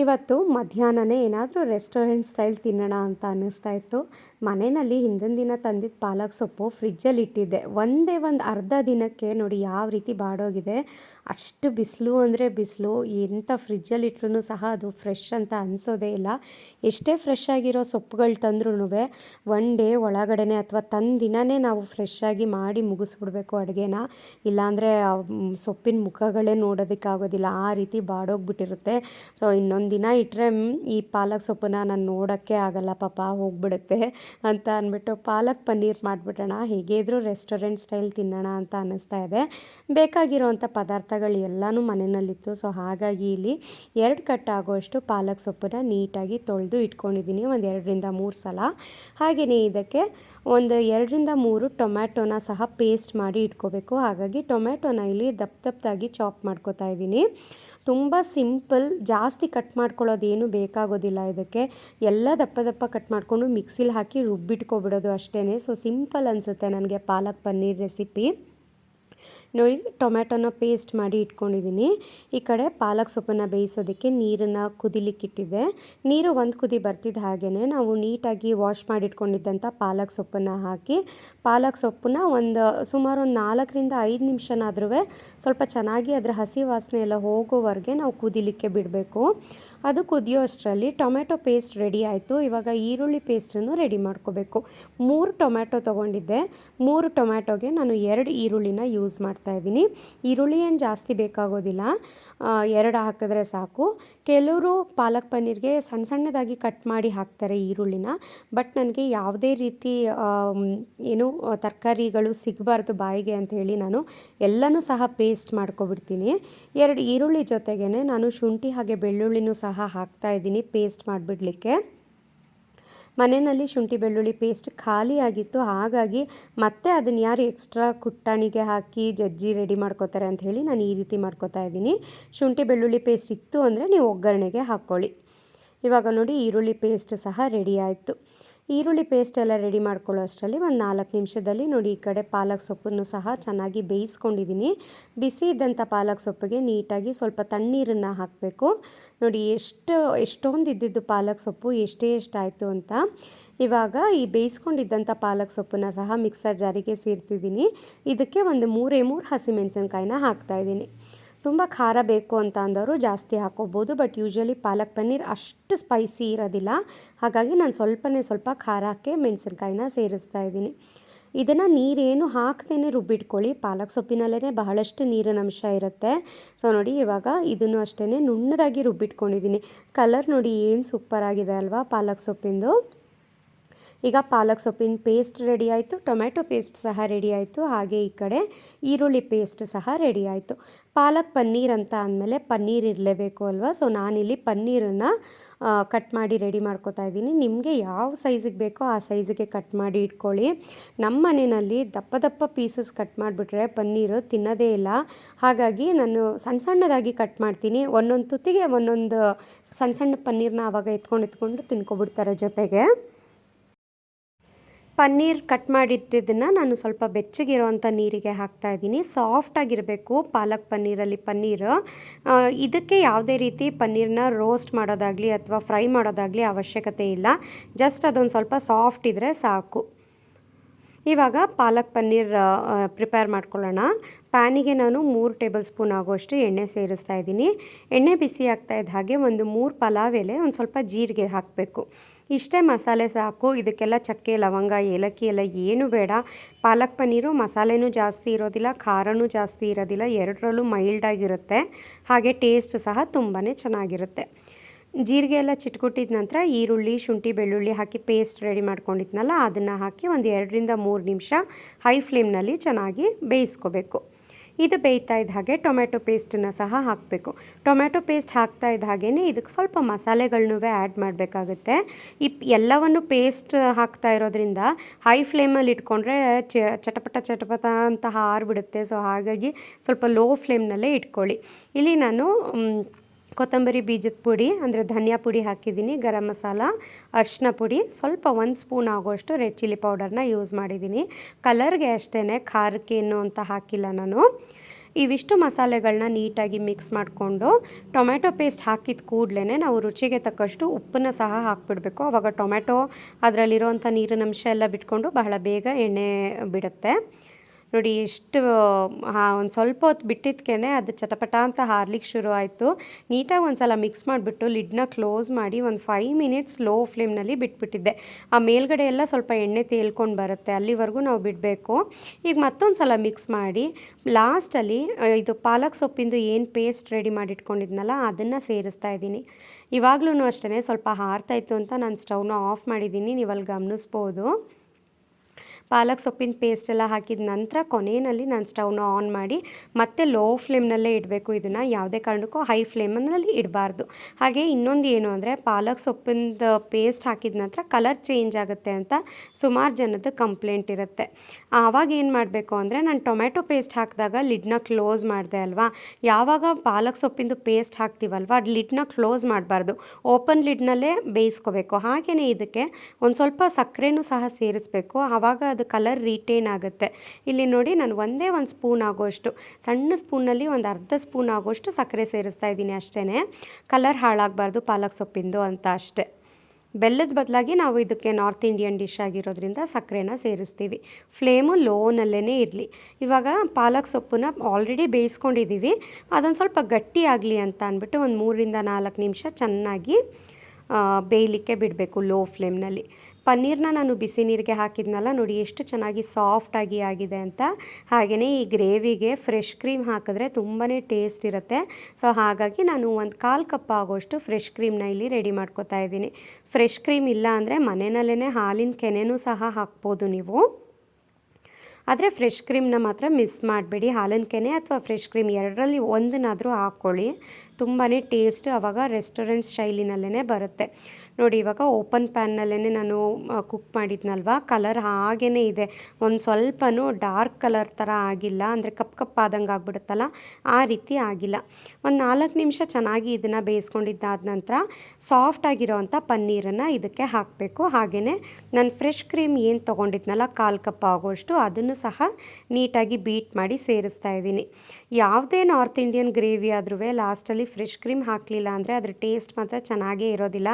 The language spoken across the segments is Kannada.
ಇವತ್ತು ಮಧ್ಯಾಹ್ನನೇ ಏನಾದರೂ ರೆಸ್ಟೋರೆಂಟ್ ಸ್ಟೈಲ್ ತಿನ್ನೋಣ ಅಂತ ಅನ್ನಿಸ್ತಾ ಇತ್ತು. ಮನೆಯಲ್ಲಿ ಹಿಂದಿನ ದಿನ ತಂದಿದ್ದ ಪಾಲಕ್ ಸೊಪ್ಪು ಫ್ರಿಜ್ಜಲ್ಲಿ ಇಟ್ಟಿದ್ದೆ. ಒಂದೇ ಒಂದು ಅರ್ಧ ದಿನಕ್ಕೆ ನೋಡಿ ಯಾವ ರೀತಿ ಬಾಡೋಗಿದೆ. ಅಷ್ಟು ಬಿಸಿಲು ಅಂದರೆ ಬಿಸಿಲು, ಎಂಥ ಫ್ರಿಜ್ಜಲ್ಲಿ ಇಟ್ರೂ ಸಹ ಅದು ಫ್ರೆಶ್ ಅಂತ ಅನಿಸೋದೇ ಇಲ್ಲ. ಎಷ್ಟೇ ಫ್ರೆಶ್ ಆಗಿರೋ ಸೊಪ್ಪುಗಳು ತಂದ್ರೂ ಒನ್ ಡೇ ಒಳಗಡೆನೆ ಅಥವಾ ತಂದಿನೇ ನಾವು ಫ್ರೆಶ್ ಆಗಿ ಮಾಡಿ ಮುಗಿಸ್ಬಿಡ್ಬೇಕು ಅಡುಗೆನ. ಇಲ್ಲಾಂದರೆ ಸೊಪ್ಪಿನ ಮುಖಗಳೇ ನೋಡೋದಕ್ಕಾಗೋದಿಲ್ಲ. ಆ ರೀತಿ ಬಾಡೋಗ್ಬಿಟ್ಟಿರುತ್ತೆ. ಸೊ ಇನ್ನೊಂದು ದಿನ ಇಟ್ಟರೆ ಈ ಪಾಲಕ್ ಸೊಪ್ಪನ್ನ ನಾನು ನೋಡೋಕ್ಕೆ ಆಗಲ್ಲ ಪಾಪ, ಹೋಗ್ಬಿಡುತ್ತೆ ಅಂತ ಅಂದ್ಬಿಟ್ಟು ಪಾಲಕ್ ಪನ್ನೀರ್ ಮಾಡಿಬಿಡೋಣ. ಹೇಗೆ ಇದ್ರೂ ರೆಸ್ಟೋರೆಂಟ್ ಸ್ಟೈಲ್ ತಿನ್ನೋಣ ಅಂತ ಅನ್ನಿಸ್ತಾ ಇದೆ. ಬೇಕಾಗಿರೋವಂಥ ಪದಾರ್ಥಗಳು ಎಲ್ಲನೂ ಮನೆಯಲ್ಲಿತ್ತು. ಸೊ ಹಾಗಾಗಿ ಇಲ್ಲಿ ಎರಡು ಕಟ್ ಆಗೋಷ್ಟು ಪಾಲಕ್ ಸೊಪ್ಪನ್ನ ನೀಟಾಗಿ ತೊಳೆದು ಇಟ್ಕೊಂಡಿದ್ದೀನಿ. ಒಂದು ಎರಡರಿಂದ ಮೂರು ಸಲ. ಹಾಗೆಯೇ ಇದಕ್ಕೆ ಒಂದು ಎರಡರಿಂದ ಮೂರು ಟೊಮ್ಯಾಟೋನ ಸಹ ಪೇಸ್ಟ್ ಮಾಡಿ ಇಟ್ಕೋಬೇಕು. ಹಾಗಾಗಿ ಟೊಮ್ಯಾಟೋನ ಇಲ್ಲಿ ದಪ್ಪ ದಪ್ಪದಾಗಿ ಚಾಪ್ ಮಾಡ್ಕೋತಾ ಇದ್ದೀನಿ. ತುಂಬ ಸಿಂಪಲ್, ಜಾಸ್ತಿ ಕಟ್ ಮಾಡ್ಕೊಳ್ಳೋದೇನು ಬೇಕಾಗೋದಿಲ್ಲ ಇದಕ್ಕೆ. ಎಲ್ಲ ದಪ್ಪ ದಪ್ಪ ಕಟ್ ಮಾಡಿಕೊಂಡು ಮಿಕ್ಸಿಲಿ ಹಾಕಿ ರುಬ್ಬಿಟ್ಕೊಬಿಡೋದು ಅಷ್ಟೇ ಸೊ ಸಿಂಪಲ್ ಅನಿಸುತ್ತೆ ನನಗೆ ಪಾಲಕ್ ಪನ್ನೀರ್ ರೆಸಿಪಿ. ನೋಡಿ, ಟೊಮ್ಯಾಟೊನ ಪೇಸ್ಟ್ ಮಾಡಿ ಇಟ್ಕೊಂಡಿದ್ದೀನಿ. ಈ ಕಡೆ ಪಾಲಕ್ ಸೊಪ್ಪನ್ನು ಬೇಯಿಸೋದಕ್ಕೆ ನೀರನ್ನು ಕುದಿಲಿಕ್ಕಿಟ್ಟಿದ್ದೆ ನೀರು ಒಂದು ಕುದಿ ಬರ್ತಿದ್ದ ಹಾಗೇ ನಾವು ನೀಟಾಗಿ ವಾಶ್ ಮಾಡಿಟ್ಕೊಂಡಿದ್ದಂಥ ಪಾಲಕ್ ಸೊಪ್ಪನ್ನು ಹಾಕಿ, ಪಾಲಕ್ ಸೊಪ್ಪನ್ನ ಒಂದು ಸುಮಾರು ಒಂದು ನಾಲ್ಕರಿಂದ ಐದು ನಿಮಿಷನಾದ್ರೂ ಸ್ವಲ್ಪ ಚೆನ್ನಾಗಿ ಅದರ ಹಸಿ ವಾಸನೆ ಎಲ್ಲ ಹೋಗೋವರೆಗೆ ನಾವು ಕುದಿಲಿಕ್ಕೆ ಬಿಡಬೇಕು. ಅದು ಕುದಿಯೋ ಅಷ್ಟರಲ್ಲಿ ಟೊಮೆಟೊ ಪೇಸ್ಟ್ ರೆಡಿ ಆಯಿತು. ಇವಾಗ ಈರುಳ್ಳಿ ಪೇಸ್ಟನ್ನು ರೆಡಿ ಮಾಡ್ಕೋಬೇಕು. ಮೂರು ಟೊಮ್ಯಾಟೊ ತೊಗೊಂಡಿದ್ದೆ. ಮೂರು ಟೊಮ್ಯಾಟೊಗೆ ನಾನು ಎರಡು ಈರುಳ್ಳಿನ ಯೂಸ್ ಮಾಡ್ತಾಯಿದ್ದೀನಿ ಈರುಳ್ಳಿ ಏನು ಜಾಸ್ತಿ ಬೇಕಾಗೋದಿಲ್ಲ. ಎರಡು ಹಾಕಿದ್ರೆ ಸಾಕು. ಕೆಲವರು ಪಾಲಕ್ ಪನ್ನೀರ್ಗೆ ಸಣ್ಣ ಸಣ್ಣದಾಗಿ ಕಟ್ ಮಾಡಿ ಹಾಕ್ತಾರೆ ಈರುಳ್ಳಿನ. ಬಟ್ ನನಗೆ ಯಾವುದೇ ರೀತಿ ಏನು ತರಕಾರಿಗಳು ಸಿಗಬಾರ್ದು ಬಾಯಿಗೆ ಅಂತ ಹೇಳಿ ನಾನು ಎಲ್ಲನೂ ಸಹ ಪೇಸ್ಟ್ ಮಾಡ್ಕೊಬಿಡ್ತೀನಿ. ಎರಡು ಈರುಳ್ಳಿ ಜೊತೆಗೇ ನಾನು ಶುಂಠಿ ಹಾಗೆ ಬೆಳ್ಳುಳ್ಳಿನೂ ಸಹ ಹಾಕ್ತಾ ಇದ್ದೀನಿ ಪೇಸ್ಟ್ ಮಾಡಿಬಿಡ್ಲಿಕ್ಕೆ. ಮನೆಯಲ್ಲಿ ಶುಂಠಿ ಬೆಳ್ಳುಳ್ಳಿ ಪೇಸ್ಟ್ ಖಾಲಿಯಾಗಿತ್ತು. ಹಾಗಾಗಿ ಮತ್ತೆ ಅದನ್ನು ಯಾರು ಎಕ್ಸ್ಟ್ರಾ ಕುಟ್ಟಾಣಿಗೆ ಹಾಕಿ, ಜಜ್ಜಿ ರೆಡಿ ಮಾಡ್ಕೋತಾರೆ ಅಂತ ಹೇಳಿ ನಾನು ಈ ರೀತಿ ಮಾಡ್ಕೋತಾ ಇದ್ದೀನಿ. ಶುಂಠಿ ಬೆಳ್ಳುಳ್ಳಿ ಪೇಸ್ಟ್ ಇತ್ತು ಅಂದರೆ ನೀವು ಒಗ್ಗರಣೆಗೆ ಹಾಕ್ಕೊಳ್ಳಿ. ಇವಾಗ ನೋಡಿ ಈರುಳ್ಳಿ ಪೇಸ್ಟ್ ಸಹ ರೆಡಿ ಆಯಿತು. ಈರುಳ್ಳಿ ಪೇಸ್ಟ್ ಎಲ್ಲ ರೆಡಿ ಮಾಡ್ಕೊಳ್ಳೋ ಅಷ್ಟರಲ್ಲಿ ಒಂದು ನಾಲ್ಕು ನಿಮಿಷದಲ್ಲಿ ನೋಡಿ ಈ ಕಡೆ ಪಾಲಕ್ ಸೊಪ್ಪನ್ನು ಸಹ ಚೆನ್ನಾಗಿ ಬೇಯಿಸ್ಕೊಂಡಿದ್ದೀನಿ. ಬಿಸಿ ಇದ್ದಂಥ ಪಾಲಕ್ ಸೊಪ್ಪಿಗೆ ನೀಟಾಗಿ ಸ್ವಲ್ಪ ತಣ್ಣೀರನ್ನು ಹಾಕಬೇಕು. ನೋಡಿ ಎಷ್ಟು, ಎಷ್ಟೊಂದು ಇದ್ದಿದ್ದು ಪಾಲಕ್ ಸೊಪ್ಪು, ಎಷ್ಟೇ ಎಷ್ಟಾಯಿತು ಅಂತ. ಇವಾಗ ಈ ಬೇಯಿಸ್ಕೊಂಡಿದ್ದಂಥ ಪಾಲಕ್ ಸೊಪ್ಪನ್ನು ಸಹ ಮಿಕ್ಸರ್ ಜಾರಿಗೆ ಸೇರಿಸಿದ್ದೀನಿ. ಇದಕ್ಕೆ ಒಂದು ಮೂರೇ ಮೂರು ಹಸಿಮೆಣಸಿನ್ಕಾಯಿನ ಹಾಕ್ತಾಯಿದ್ದೀನಿ ತುಂಬ ಖಾರ ಬೇಕು ಅಂತ ಅಂದವರು ಜಾಸ್ತಿ ಹಾಕೋಬೋದು, ಬಟ್ ಯೂಶ್ವಲಿ ಪಾಲಕ್ ಪನ್ನೀರ್ ಅಷ್ಟು ಸ್ಪೈಸಿ ಇರೋದಿಲ್ಲ. ಹಾಗಾಗಿ ನಾನು ಸ್ವಲ್ಪನೇ ಸ್ವಲ್ಪ ಖಾರಕ್ಕೆ ಮೆಣಸಿನ್ಕಾಯಿನ ಸೇರಿಸ್ತಾ ಇದ್ದೀನಿ. ಇದನ್ನು ನೀರೇನು ಹಾಕ್ತೇನೆ ರುಬ್ಬಿಟ್ಕೊಳ್ಳಿ. ಪಾಲಕ್ ಸೊಪ್ಪಿನಲ್ಲೇ ಬಹಳಷ್ಟು ನೀರಿನ ಅಂಶ ಇರುತ್ತೆ. ಸೊ ನೋಡಿ, ಇವಾಗ ಇದನ್ನು ಅಷ್ಟೇ ನುಣ್ಣದಾಗಿ ರುಬ್ಬಿಟ್ಕೊಂಡಿದ್ದೀನಿ. ಕಲರ್ ನೋಡಿ ಏನು ಸೂಪರ್ ಆಗಿದೆ ಅಲ್ವಾ ಪಾಲಕ್ ಸೊಪ್ಪಿಂದು? ಈಗ ಪಾಲಕ್ ಸೊಪ್ಪಿನ ಪೇಸ್ಟ್ ರೆಡಿ ಆಯಿತು, ಟೊಮ್ಯಾಟೊ ಪೇಸ್ಟ್ ಸಹ ರೆಡಿ ಆಯಿತು, ಹಾಗೆ ಈ ಕಡೆ ಈರುಳ್ಳಿ ಪೇಸ್ಟ್ ಸಹ ರೆಡಿ ಆಯಿತು. ಪಾಲಕ್ ಪನ್ನೀರ್ ಅಂತ ಅಂದಮೇಲೆ ಪನ್ನೀರ್ ಇರಲೇಬೇಕು ಅಲ್ವಾ? ಸೊ ನಾನಿಲ್ಲಿ ಪನ್ನೀರನ್ನು ಕಟ್ ಮಾಡಿ ರೆಡಿ ಮಾಡ್ಕೋತಾ ಇದ್ದೀನಿ. ನಿಮಗೆ ಯಾವ ಸೈಜಿಗೆ ಬೇಕೋ ಆ ಸೈಜಿಗೆ ಕಟ್ ಮಾಡಿ ಇಟ್ಕೊಳ್ಳಿ. ನಮ್ಮ ಮನೆಯಲ್ಲಿ ದಪ್ಪ ದಪ್ಪ ಪೀಸಸ್ ಕಟ್ ಮಾಡಿಬಿಟ್ರೆ ಪನ್ನೀರು ತಿನ್ನೋದೇ ಇಲ್ಲ. ಹಾಗಾಗಿ ನಾನು ಸಣ್ಣ ಸಣ್ಣದಾಗಿ ಕಟ್ ಮಾಡ್ತೀನಿ. ಒಂದೊಂದು ತುತ್ತಿಗೆ ಒಂದೊಂದು ಸಣ್ಣ ಸಣ್ಣ ಪನ್ನೀರನ್ನ ಆವಾಗ ಎತ್ಕೊಂಡು ಎತ್ಕೊಂಡು ತಿನ್ಕೊಬಿಡ್ತಾರೆ ಜೊತೆಗೆ. ಪನ್ನೀರ್ ಕಟ್ ಮಾಡಿಟ್ಟಿದ್ದನ್ನು ನಾನು ಸ್ವಲ್ಪ ಬೆಚ್ಚಗಿರೋವಂಥ ನೀರಿಗೆ ಹಾಕ್ತಾ ಇದ್ದೀನಿ. ಸಾಫ್ಟಾಗಿರಬೇಕು ಪಾಲಕ್ ಪನ್ನೀರಲ್ಲಿ ಪನ್ನೀರ್. ಇದಕ್ಕೆ ಯಾವುದೇ ರೀತಿ ಪನ್ನೀರನ್ನ ರೋಸ್ಟ್ ಮಾಡೋದಾಗಲಿ ಅಥವಾ ಫ್ರೈ ಮಾಡೋದಾಗಲಿ ಅವಶ್ಯಕತೆ ಇಲ್ಲ. ಜಸ್ಟ್ ಅದೊಂದು ಸ್ವಲ್ಪ ಸಾಫ್ಟ್ ಇದ್ದರೆ ಸಾಕು. ಇವಾಗ ಪಾಲಕ್ ಪನ್ನೀರ್ ಪ್ರಿಪೇರ್ ಮಾಡ್ಕೊಳ್ಳೋಣ. ಪ್ಯಾನಿಗೆ ನಾನು ಮೂರು ಟೇಬಲ್ ಸ್ಪೂನ್ ಆಗುವಷ್ಟು ಎಣ್ಣೆ ಸೇರಿಸ್ತಾ ಇದ್ದೀನಿ. ಎಣ್ಣೆ ಬಿಸಿ ಆಗ್ತಾ ಇದ್ದ ಹಾಗೆ ಒಂದು ಮೂರು ಪಲಾವ್ ಎಲೆ, ಒಂದು ಸ್ವಲ್ಪ ಜೀರಿಗೆ ಹಾಕಬೇಕು. ಇಷ್ಟೇ ಮಸಾಲೆ ಸಾಕು. ಇದಕ್ಕೆಲ್ಲ ಚಕ್ಕೆ, ಲವಂಗ, ಏಲಕ್ಕಿ ಎಲ್ಲ ಏನು ಬೇಡ. ಪಾಲಕ್ ಪನ್ನೀರು ಮಸಾಲೆನೂ ಜಾಸ್ತಿ ಇರೋದಿಲ್ಲ, ಖಾರನೂ ಜಾಸ್ತಿ ಇರೋದಿಲ್ಲ. ಎರಡರಲ್ಲೂ ಮೈಲ್ಡಾಗಿರುತ್ತೆ ಹಾಗೆ ಟೇಸ್ಟ್ ಸಹ ತುಂಬಾ ಚೆನ್ನಾಗಿರುತ್ತೆ. ಜೀರಿಗೆ ಎಲ್ಲ ಚಿಟ್ಕೊಟ್ಟಿದ ನಂತರ ಈರುಳ್ಳಿ, ಶುಂಠಿ, ಬೆಳ್ಳುಳ್ಳಿ ಹಾಕಿ ಪೇಸ್ಟ್ ರೆಡಿ ಮಾಡ್ಕೊಂಡಿದ್ನಲ್ಲ, ಅದನ್ನು ಹಾಕಿ ಒಂದು ಎರಡರಿಂದ ಮೂರು ನಿಮಿಷ ಹೈ ಫ್ಲೇಮ್ನಲ್ಲಿ ಚೆನ್ನಾಗಿ ಬೇಯಿಸ್ಕೋಬೇಕು. ಇದು ಬೇಯ್ತಾ ಇದ್ದ ಹಾಗೆ ಟೊಮ್ಯಾಟೊ ಪೇಸ್ಟನ್ನು ಸಹ ಹಾಕಬೇಕು. ಟೊಮ್ಯಾಟೊ ಪೇಸ್ಟ್ ಹಾಕ್ತಾ ಇದ್ದ ಹಾಗೇ ಇದಕ್ಕೆ ಸ್ವಲ್ಪ ಮಸಾಲೆಗಳನ್ನೂ ಆ್ಯಡ್ ಮಾಡಬೇಕಾಗುತ್ತೆ. ಈ ಎಲ್ಲವನ್ನು ಪೇಸ್ಟ್ ಹಾಕ್ತಾ ಇರೋದ್ರಿಂದ ಹೈ ಫ್ಲೇಮಲ್ಲಿ ಇಟ್ಕೊಂಡ್ರೆ ಚಟಪಟ ಚಟಪಟ ಅಂತ ಹಾರ್ಬಿಡುತ್ತೆ. ಸೊ ಹಾಗಾಗಿ ಸ್ವಲ್ಪ ಲೋ ಫ್ಲೇಮ್ನಲ್ಲೇ ಇಟ್ಕೊಳ್ಳಿ. ಇಲ್ಲಿ ನಾನು ಕೊತ್ತಂಬರಿ ಬೀಜದ ಪುಡಿ, ಅಂದರೆ ಧನಿಯಾ ಪುಡಿ ಹಾಕಿದ್ದೀನಿ, ಗರಂ ಮಸಾಲ ಅರಿಶಿನ ಪುಡಿ. ಸ್ವಲ್ಪ ಒಂದು ಸ್ಪೂನ್ ಆಗೋಷ್ಟು ರೆಡ್ ಚಿಲ್ಲಿ ಪೌಡರ್ನ ಯೂಸ್ ಮಾಡಿದ್ದೀನಿ. ಕಲರ್ಗೆ ಅಷ್ಟೇ ಖಾರಕ್ಕೇನು ಅಂತ ಹಾಕಿಲ್ಲ ನಾನು. ಇವಿಷ್ಟು ಮಸಾಲೆಗಳನ್ನ ನೀಟಾಗಿ ಮಿಕ್ಸ್ ಮಾಡಿಕೊಂಡು ಟೊಮೆಟೊ ಪೇಸ್ಟ್ ಹಾಕಿದ ಕೂಡಲೇ ನಾವು ರುಚಿಗೆ ತಕ್ಕಷ್ಟು ಉಪ್ಪನ್ನು ಸಹ ಹಾಕಿಬಿಡಬೇಕು. ಆವಾಗ ಟೊಮೆಟೊ ಅದರಲ್ಲಿರೋವಂಥ ನೀರಿನಂಶ ಎಲ್ಲ ಬಿಟ್ಕೊಂಡು ಬಹಳ ಬೇಗ ಎಣ್ಣೆ ಬಿಡುತ್ತೆ. ನೋಡಿ ಎಷ್ಟು ಒಂದು ಸ್ವಲ್ಪ ಹೊತ್ತು ಬಿಟ್ಟಿದ್ಕೇ ಅದು ಚಟಪಟ ಅಂತ ಹಾರ್ಲಿಕ್ಕೆ ಶುರು ಆಯಿತು ನೀಟಾಗಿ ಒಂದು ಸಲ ಮಿಕ್ಸ್ ಮಾಡಿಬಿಟ್ಟು ಲಿಡ್ನ ಕ್ಲೋಸ್ ಮಾಡಿ ಒಂದು ಫೈವ್ ಮಿನಿಟ್ಸ್ ಲೋ ಫ್ಲೇಮ್ನಲ್ಲಿ ಬಿಟ್ಬಿಟ್ಟಿದ್ದೆ. ಆ ಮೇಲ್ಗಡೆ ಎಲ್ಲ ಸ್ವಲ್ಪ ಎಣ್ಣೆ ತೇಲ್ಕೊಂಡು ಬರುತ್ತೆ, ಅಲ್ಲಿವರೆಗೂ ನಾವು ಬಿಡಬೇಕು. ಈಗ ಮತ್ತೊಂದು ಸಲ ಮಿಕ್ಸ್ ಮಾಡಿ, ಲಾಸ್ಟಲ್ಲಿ ಇದು ಪಾಲಕ್ ಸೊಪ್ಪಿಂದು ಏನು ಪೇಸ್ಟ್ ರೆಡಿ ಮಾಡಿಟ್ಕೊಂಡಿದ್ನಲ್ಲ, ಅದನ್ನು ಸೇರಿಸ್ತಾ ಇದ್ದೀನಿ. ಇವಾಗಲೂ ಅಷ್ಟೇ ಸ್ವಲ್ಪ ಹಾರ್ತಾಯಿತ್ತು ಅಂತ ನಾನು ಸ್ಟವ್ನ ಆಫ್ ಮಾಡಿದ್ದೀನಿ ನೀವು ಅಲ್ಲಿ ಗಮನಿಸ್ಬೋದು. ಪಾಲಕ್ ಸೊಪ್ಪಿನ ಪೇಸ್ಟ್ ಎಲ್ಲ ಹಾಕಿದ ನಂತರ ಕೊನೆಯಲ್ಲಿ ನಾನು ಸ್ಟವ್ನ ಆನ್ ಮಾಡಿ ಮತ್ತೆ ಲೋ ಫ್ಲೇಮ್ನಲ್ಲೇ ಇಡಬೇಕು. ಇದನ್ನು ಯಾವುದೇ ಕಾರಣಕ್ಕೂ ಹೈ ಫ್ಲೇಮಲ್ಲಿ ಇಡಬಾರ್ದು. ಹಾಗೆ ಇನ್ನೊಂದು ಏನು ಅಂದರೆ ಪಾಲಕ್ ಸೊಪ್ಪಿನ ಪೇಸ್ಟ್ ಹಾಕಿದ ನಂತರ ಕಲರ್ ಚೇಂಜ್ ಆಗುತ್ತೆ ಅಂತ ಸುಮಾರು ಜನದ ಕಂಪ್ಲೇಂಟ್ ಇರುತ್ತೆ. ಆವಾಗ ಏನು ಮಾಡಬೇಕು ಅಂದರೆ ನಾನು ಟೊಮೆಟೊ ಪೇಸ್ಟ್ ಹಾಕಿದಾಗ ಲಿಡ್ನ ಕ್ಲೋಸ್ ಮಾಡಿದೆ ಅಲ್ವಾ? ಯಾವಾಗ ಪಾಲಕ್ ಸೊಪ್ಪಿಂದು ಪೇಸ್ಟ್ ಹಾಕ್ತೀವಲ್ವ? ಅದು ಲಿಡ್ನ ಕ್ಲೋಸ್ ಮಾಡಬಾರ್ದು. ಓಪನ್ ಲಿಡ್ನಲ್ಲೇ ಬೇಯಿಸ್ಕೋಬೇಕು. ಹಾಗೆಯೇ ಇದಕ್ಕೆ ಒಂದು ಸ್ವಲ್ಪ ಸಕ್ಕರೆನೂ ಸಹ ಸೇರಿಸ್ಬೇಕು. ಆವಾಗ ಅದು ಕಲರ್ ರಿಟೇನ್ ಆಗುತ್ತೆ. ಇಲ್ಲಿ ನೋಡಿ ನಾನು ಒಂದೇ ಒಂದು ಸ್ಪೂನ್ ಆಗೋಷ್ಟು, ಸಣ್ಣ ಸ್ಪೂನಲ್ಲಿ ಒಂದು ಅರ್ಧ ಸ್ಪೂನ್ ಆಗೋಷ್ಟು ಸಕ್ಕರೆ ಸೇರಿಸ್ತಾ ಇದ್ದೀನಿ ಅಷ್ಟೇ ಕಲರ್ ಹಾಳಾಗಬಾರ್ದು ಪಾಲಕ್ ಸೊಪ್ಪಿಂದು ಅಂತ ಅಷ್ಟೇ. ಬೆಲ್ಲದ ಬದಲಾಗಿ ನಾವು ಇದಕ್ಕೆ ನಾರ್ತ್ ಇಂಡಿಯನ್ ಡಿಶ್ ಆಗಿರೋದ್ರಿಂದ ಸಕ್ಕರೆನ ಸೇರಿಸ್ತೀವಿ. ಫ್ಲೇಮು ಲೋನಲ್ಲೇ ಇರಲಿ. ಇವಾಗ ಪಾಲಕ್ ಸೊಪ್ಪನ್ನ ಆಲ್ರೆಡಿ ಬೇಯಿಸ್ಕೊಂಡಿದ್ದೀವಿ. ಅದೊಂದು ಸ್ವಲ್ಪ ಗಟ್ಟಿ ಆಗಲಿ ಅಂತ ಅಂದ್ಬಿಟ್ಟು ಒಂದು ಮೂರರಿಂದ ನಾಲ್ಕು ನಿಮಿಷ ಚೆನ್ನಾಗಿ ಬೇಯಲಿಕ್ಕೆ ಬಿಡಬೇಕು ಲೋ ಫ್ಲೇಮ್ನಲ್ಲಿ. ಪನ್ನೀರ್ನ ನಾನು ಬಿಸಿ ನೀರಿಗೆ ಹಾಕಿದ್ನಲ್ಲ, ನೋಡಿ ಎಷ್ಟು ಚೆನ್ನಾಗಿ ಸಾಫ್ಟಾಗಿ ಆಗಿದೆ ಅಂತ. ಹಾಗೆಯೇ ಈ ಗ್ರೇವಿಗೆ ಫ್ರೆಶ್ ಕ್ರೀಮ್ ಹಾಕಿದ್ರೆ ತುಂಬಾ ಟೇಸ್ಟ್ ಇರುತ್ತೆ. ಸೊ ಹಾಗಾಗಿ ನಾನು ಒಂದು ಕಾಲು ಕಪ್ ಆಗೋಷ್ಟು ಫ್ರೆಶ್ ಕ್ರೀಮ್ನ ಇಲ್ಲಿ ರೆಡಿ ಮಾಡ್ಕೋತಾ ಇದ್ದೀನಿ. ಫ್ರೆಶ್ ಕ್ರೀಮ್ ಇಲ್ಲ ಅಂದರೆ ಮನೆಯಲ್ಲೇ ಹಾಲಿನ ಕೆನೆನೂ ಸಹ ಹಾಕ್ಬೋದು ನೀವು. ಆದರೆ ಫ್ರೆಶ್ ಕ್ರೀಮ್ನ ಮಾತ್ರ ಮಿಸ್ ಮಾಡಬೇಡಿ. ಹಾಲಿನ ಕೆನೆ ಅಥವಾ ಫ್ರೆಶ್ ಕ್ರೀಮ್ ಎರಡರಲ್ಲಿ ಒಂದನ್ನಾದರೂ ಹಾಕ್ಕೊಳ್ಳಿ. ತುಂಬಾ ಟೇಸ್ಟ್ ಆವಾಗ ರೆಸ್ಟೋರೆಂಟ್ ಸ್ಟೈಲಿನಲ್ಲೇ ಬರುತ್ತೆ. ನೋಡಿ, ಇವಾಗ ಓಪನ್ ಪ್ಯಾನ್ನಲ್ಲೇ ನಾನು ಕುಕ್ ಮಾಡಿದ್ನಲ್ವ? ಕಲರ್ ಹಾಗೇ ಇದೆ. ಒಂದು ಸ್ವಲ್ಪನೂ ಡಾರ್ಕ್ ಕಲರ್ ಥರ ಆಗಿಲ್ಲ. ಅಂದರೆ ಕಪ್ ಕಪ್ ಆದಂಗೆ ಆಗ್ಬಿಡುತ್ತಲ್ಲ? ಆ ರೀತಿ ಆಗಿಲ್ಲ. ಒಂದು ನಾಲ್ಕು ನಿಮಿಷ ಚೆನ್ನಾಗಿ ಇದನ್ನು ಬೇಯಿಸ್ಕೊಂಡಿದ್ದಾದ ನಂತರ ಸಾಫ್ಟ್ ಆಗಿರೋವಂಥ ಪನ್ನೀರನ್ನು ಇದಕ್ಕೆ ಹಾಕಬೇಕು. ಹಾಗೆಯೇ ನಾನು ಫ್ರೆಶ್ ಕ್ರೀಮ್ ಏನು ತೊಗೊಂಡಿದ್ನಲ್ಲ, ಕಾಲು ಕಪ್ ಆಗೋಷ್ಟು ಅದನ್ನು ಸಹ ನೀಟಾಗಿ ಬೀಟ್ ಮಾಡಿ ಸೇರಿಸ್ತಾ ಇದ್ದೀನಿ. ಯಾವುದೇ ನಾರ್ತ್ ಇಂಡಿಯನ್ ಗ್ರೇವಿ ಆದ್ರೂ ಲಾಸ್ಟಲ್ಲಿ ಫ್ರೆಶ್ ಕ್ರೀಮ್ ಹಾಕಲಿಲ್ಲ ಅಂದರೆ ಅದ್ರ ಟೇಸ್ಟ್ ಮಾತ್ರ ಚೆನ್ನಾಗೇ ಇರೋದಿಲ್ಲ.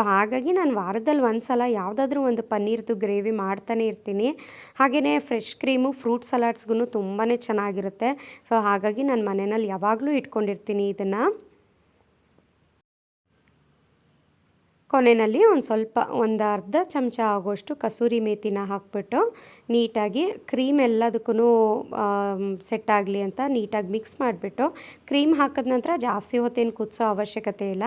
ಹಾಗಾಗಿ ನಾನು ವಾರದಲ್ಲಿ ಒಂದು ಸಲ ಯಾವುದಾದ್ರೂ ಒಂದು ಪನ್ನೀರ್ದು ಗ್ರೇವಿ ಮಾಡ್ತಾನೆ ಇರ್ತೀನಿ. ಹಾಗೆಯೇ ಫ್ರೆಶ್ ಕ್ರೀಮು, ಫ್ರೂಟ್ ಸಲಾಡ್ಸ್ಗೂ ತುಂಬಾ ಚೆನ್ನಾಗಿರುತ್ತೆ. ಸೊ ಹಾಗಾಗಿ ನಾನು ಮನೆಯಲ್ಲಿ ಯಾವಾಗಲೂ ಇಟ್ಕೊಂಡಿರ್ತೀನಿ ಇದನ್ನು. ಕೊನೆಯಲ್ಲಿ ಒಂದು ಸ್ವಲ್ಪ ಒಂದು ಅರ್ಧ ಚಮಚ ಆಗೋಷ್ಟು ಕಸೂರಿ ಮೇಥಿನ ಹಾಕ್ಬಿಟ್ಟು ನೀಟಾಗಿ ಕ್ರೀಮ್ ಎಲ್ಲದಕ್ಕೂ ಸೆಟ್ ಆಗಲಿ ಅಂತ ನೀಟಾಗಿ ಮಿಕ್ಸ್ ಮಾಡಿಬಿಟ್ಟು ಕ್ರೀಮ್ ಹಾಕಿದ ನಂತರ ಜಾಸ್ತಿ ಹೊತ್ತೇನು ಕುದಿಸೋ ಅವಶ್ಯಕತೆ ಇಲ್ಲ.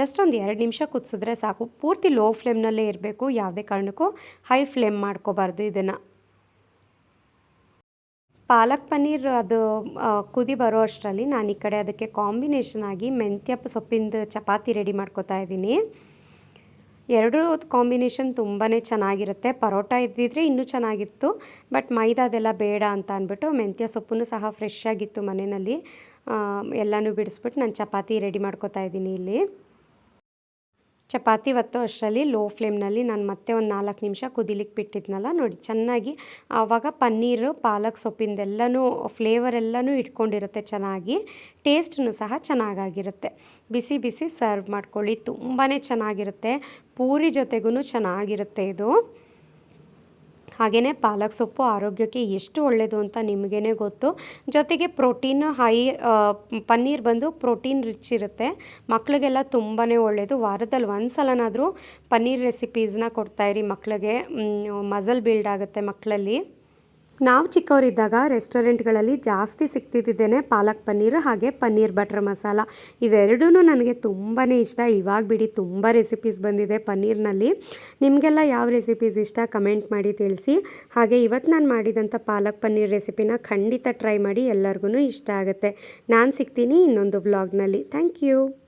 ಜಸ್ಟ್ ಒಂದು ಎರಡು ನಿಮಿಷ ಕುದಿಸಿದ್ರೆ ಸಾಕು. ಪೂರ್ತಿ ಲೋ ಫ್ಲೇಮ್ನಲ್ಲೇ ಇರಬೇಕು, ಯಾವುದೇ ಕಾರಣಕ್ಕೂ ಹೈ ಫ್ಲೇಮ್ ಮಾಡ್ಕೋಬಾರ್ದು ಇದನ್ನು. ಪಾಲಕ್ ಪನ್ನೀರ್ ಅದು ಕುದಿ ಬರೋ ಅಷ್ಟರಲ್ಲಿ ನಾನು ಈ ಕಡೆ ಅದಕ್ಕೆ ಕಾಂಬಿನೇಷನ್ ಆಗಿ ಮೆಂತ್ಯ ಸೊಪ್ಪಿಂದು ಚಪಾತಿ ರೆಡಿ ಮಾಡ್ಕೋತಾ ಇದ್ದೀನಿ. ಎರಡು ಕಾಂಬಿನೇಷನ್ ತುಂಬಾ ಚೆನ್ನಾಗಿರುತ್ತೆ. ಪರೋಟ ಇದ್ದಿದ್ರೆ ಇನ್ನೂ ಚೆನ್ನಾಗಿತ್ತು. ಬಟ್ ಮೈದಾ ಅದೆಲ್ಲ ಬೇಡ ಅಂತ ಅಂದ್ಬಿಟ್ಟು ಮೆಂತ್ಯ ಸೊಪ್ಪನ್ನು ಸಹ ಫ್ರೆಶ್ ಆಗಿತ್ತು ಮನೆಯಲ್ಲಿ. ಎಲ್ಲನೂ ಬಿಡಿಸ್ಬಿಟ್ಟು ನಾನು ಚಪಾತಿ ರೆಡಿ ಮಾಡ್ಕೋತಾ ಇದ್ದೀನಿ ಇಲ್ಲಿ. ಚಪಾತಿ ಒತ್ತೋ ಅಷ್ಟರಲ್ಲಿ ಲೋ ಫ್ಲೇಮ್ನಲ್ಲಿ ನಾನು ಮತ್ತೆ ಒಂದು ನಾಲ್ಕು ನಿಮಿಷ ಕುದಿಲಿಕ್ಕೆ ಬಿಟ್ಟಿದ್ನಲ್ಲ ನೋಡಿ, ಚೆನ್ನಾಗಿ ಆವಾಗ ಪನ್ನೀರು, ಪಾಲಕ್ ಸೊಪ್ಪಿಂದೆಲ್ಲನೂ ಫ್ಲೇವರ್ ಎಲ್ಲನೂ ಇಟ್ಕೊಂಡಿರುತ್ತೆ ಚೆನ್ನಾಗಿ. ಟೇಸ್ಟೂ ಸಹ ಚೆನ್ನಾಗಾಗಿರುತ್ತೆ. ಬಿಸಿ ಬಿಸಿ ಸರ್ವ್ ಮಾಡ್ಕೊಳ್ಳಿ ತುಂಬಾ ಚೆನ್ನಾಗಿರುತ್ತೆ. ಪೂರಿ ಜೊತೆಗೂ ಚೆನ್ನಾಗಿರುತ್ತೆ ಇದು. ಹಾಗೆಯೇ ಪಾಲಕ್ ಸೊಪ್ಪು ಆರೋಗ್ಯಕ್ಕೆ ಎಷ್ಟು ಒಳ್ಳೆಯದು ಅಂತ ನಿಮಗೇ ಗೊತ್ತು. ಜೊತೆಗೆ ಪ್ರೋಟೀನ್ ಹೈ ಪನ್ನೀರ್ ಬಂದು ಪ್ರೋಟೀನ್ ರಿಚ್ ಇರುತ್ತೆ. ಮಕ್ಕಳಿಗೆಲ್ಲ ತುಂಬಾ ಒಳ್ಳೆಯದು ವಾರದಲ್ಲಿ ಒಂದು ಸಲನಾದರೂ ಪನ್ನೀರ್ ರೆಸಿಪೀಸ್ನ ಕೊಡ್ತಾಯಿರಿ ಮಕ್ಕಳಿಗೆ ಮಸಲ್ ಬಿಲ್ಡ್ ಆಗುತ್ತೆ ಮಕ್ಕಳಲ್ಲಿ ನಾವು ಚಿಕ್ಕವರಿದ್ದಾಗ ರೆಸ್ಟೋರೆಂಟ್ಗಳಲ್ಲಿ ಜಾಸ್ತಿ ಸಿಗ್ತಿದ್ದೇನೆ ಪಾಲಕ್ ಪನ್ನೀರು ಹಾಗೆ ಪನ್ನೀರ್ ಬಟರ್ ಮಸಾಲ. ಇವೆರಡೂ ನನಗೆ ತುಂಬಾ ಇಷ್ಟ. ಇವಾಗ ಬಿಡಿ ತುಂಬ ರೆಸಿಪೀಸ್ ಬಂದಿದೆ ಪನ್ನೀರ್ನಲ್ಲಿ. ನಿಮಗೆಲ್ಲ ಯಾವ ರೆಸಿಪೀಸ್ ಇಷ್ಟ ಕಮೆಂಟ್ ಮಾಡಿ ತಿಳಿಸಿ. ಹಾಗೆ ಇವತ್ತು ನಾನು ಮಾಡಿದಂಥ ಪಾಲಕ್ ಪನ್ನೀರ್ ರೆಸಿಪಿನ ಖಂಡಿತ ಟ್ರೈ ಮಾಡಿ ಎಲ್ಲರಿಗೂ ಇಷ್ಟ ಆಗುತ್ತೆ. ನಾನು ಸಿಗ್ತೀನಿ ಇನ್ನೊಂದು ವ್ಲಾಗ್ನಲ್ಲಿ ಥ್ಯಾಂಕ್ ಯು.